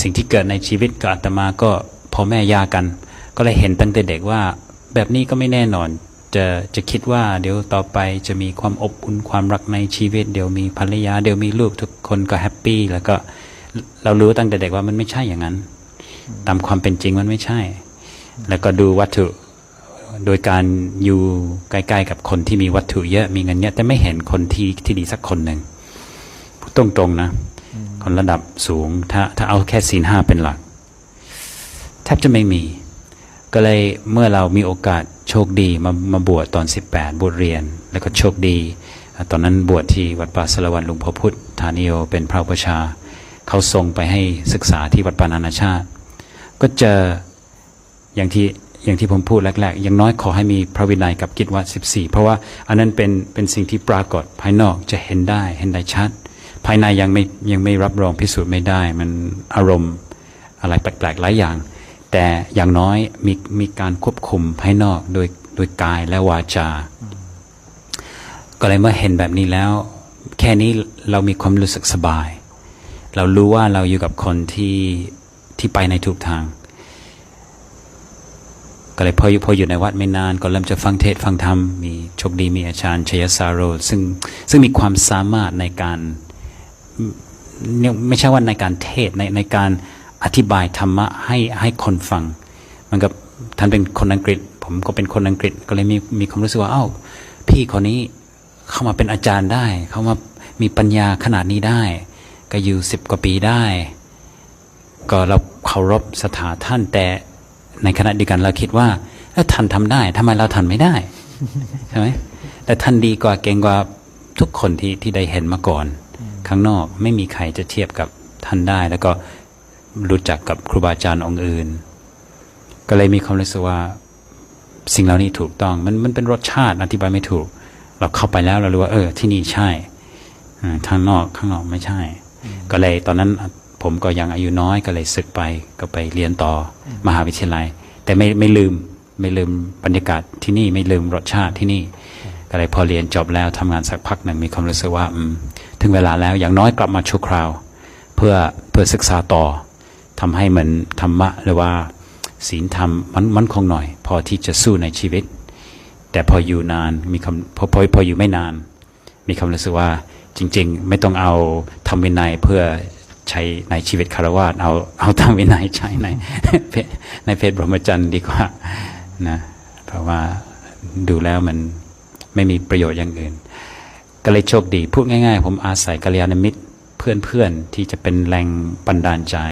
สิ่งที่เกิดในชีวิตกับอาตมาก็พ่อแม่ยากัน ก็เลยเห็นตั้งแต่เด็กว่า แบบนี้ก็ไม่แน่นอน จะจะคิดว่าเดี๋ยวต่อไปจะมีความอบอุ่นความรักในชีวิต เดี๋ยวมีภรรยา เดี๋ยวมีลูกทุกคนก็แฮปปี้แล้วก็เรารู้ตั้งแต่เด็กว่ามันไม่ใช่อย่างนั้น ตามความเป็นจริงมันไม่ใช่ แล้วก็ดูวัตถุโดยการอยู่ใกล้ๆกับคนที่มีวัตถุเยอะมีเงินเยอะแต่ไม่เห็นคนที่ที่ดีสักคนหนึ่งพูดตรงๆนะ คนระดับสูง ถ้าถ้าเอาแค่ศีลห้าเป็นหลักแทบจะไม่มี ก็เลยเมื่อเรามีโอกาสโชคดีมามาบวชตอน 18 บวชเรียน แล้วก็โชคดี ตอนนั้นบวชที่วัดป่าสารวันหลวงพ่อพุทธฐานิโยเป็นพระอุปชาย์เขาส่งไปให้ศึกษาที่วัดป่านานาชาติ ก็เจออย่างที่อย่างที่ผมพูดแรกๆ อย่างน้อยขอให้มีพระวินัยกับกิจวัตร14 เพราะว่าอันนั้นเป็นเป็นสิ่งที่ปรากฏภายนอกจะเห็นได้เห็นได้ชัด ภายในยังไม่ยังไม่รับรองพิสูจน์ไม่ได้ มันอารมณ์อะไรแปลกๆหลายอย่าง แต่อย่างน้อยมีมีการควบคุมภายนอกโดยโดยกายและวาจา ก็เลยเมื่อเห็นแบบนี้แล้ว แค่นี้เรามีความรู้สึกสบาย เรารู้ว่าเราอยู่กับคนที่ที่ไปในทุกทาง ก็เลยพออยู่พออยู่ในวัดไม่นาน ก็เริ่มจะฟังเทศฟังธรรม มีโชคดีมีอาจารย์ชยสารโร ซึ่งซึ่งมีความสามารถในการ ไม่ใช่ว่าในการเทศในในการอธิบายธรรมะให้ให้คนฟัง มันกับท่านเป็นคนอังกฤษ ผมก็เป็นคนอังกฤษก็เลยมีมีความรู้สึกว่าเอ้าพี่คนนี้เข้ามาเป็นอาจารย์ได้ เข้ามามีปัญญาขนาดนี้ได้ ก็อยู่สิบกว่าปีได้ ก็เราเคารพสถาท่านแต่ในขณะเดียวกันเราคิดว่าถ้าท่านทำได้ทำไมเราทำไม่ได้ใช่ไหมแต่ท่านดีกว่าเก่งกว่าทุกคนที่ที่ได้เห็นมาก่อน ข้างนอกไม่มีใครจะเทียบกับท่านได้ แล้วก็รู้จักกับครูบาอาจารย์องค์อื่น ก็เลยมีความรู้สึกว่าสิ่งเหล่านี้ถูกต้อง มันมันเป็นรสชาติอธิบายไม่ถูก เราเข้าไปแล้วเรารู้ว่า เออ ที่นี่ใช่อ่าข้างนอกข้างนอกไม่ใช่ ก็เลยตอนนั้นผมก็ยังอายุน้อยก็เลยศึกไปก็ไปเรียนต่ออมหาวิทยาลัย แต่ไม่ไม่ลืมไม่ลืมบรรยากาศที่นี่ไม่ลืมรสชาติที่นี่ ก็เลยพอเรียนจบแล้วทำงานสักพักหนึ่งมีความรู้สึกว่าอืม ถึงเวลาแล้วอย่างน้อยกลับมาชั่วคราว เพื่อเพื่อศึกษาต่อทำให้เหมือนธรรมะหรือว่าศีลธรรมมันมันคงหน่อย พอที่จะสู้ในชีวิต แต่พออยู่นานมีคำพอพอพออยู่ไม่นาน มีความรู้สึกว่าจริง ๆ ไม่ต้องเอาทำวินัยเพื่อใช้ในชีวิตคารวะเอาเอาทำวินัยใช้ในในเพศบรมจรรย์ดีกว่านะเพราะว่าดูแล้วมันไม่มีประโยชน์อย่างอื่น ก็เลยโชคดีพูดง่ายๆ ผมอาศัยกัลยาณมิตรเพื่อนๆที่จะเป็นแรงบันดาลใจ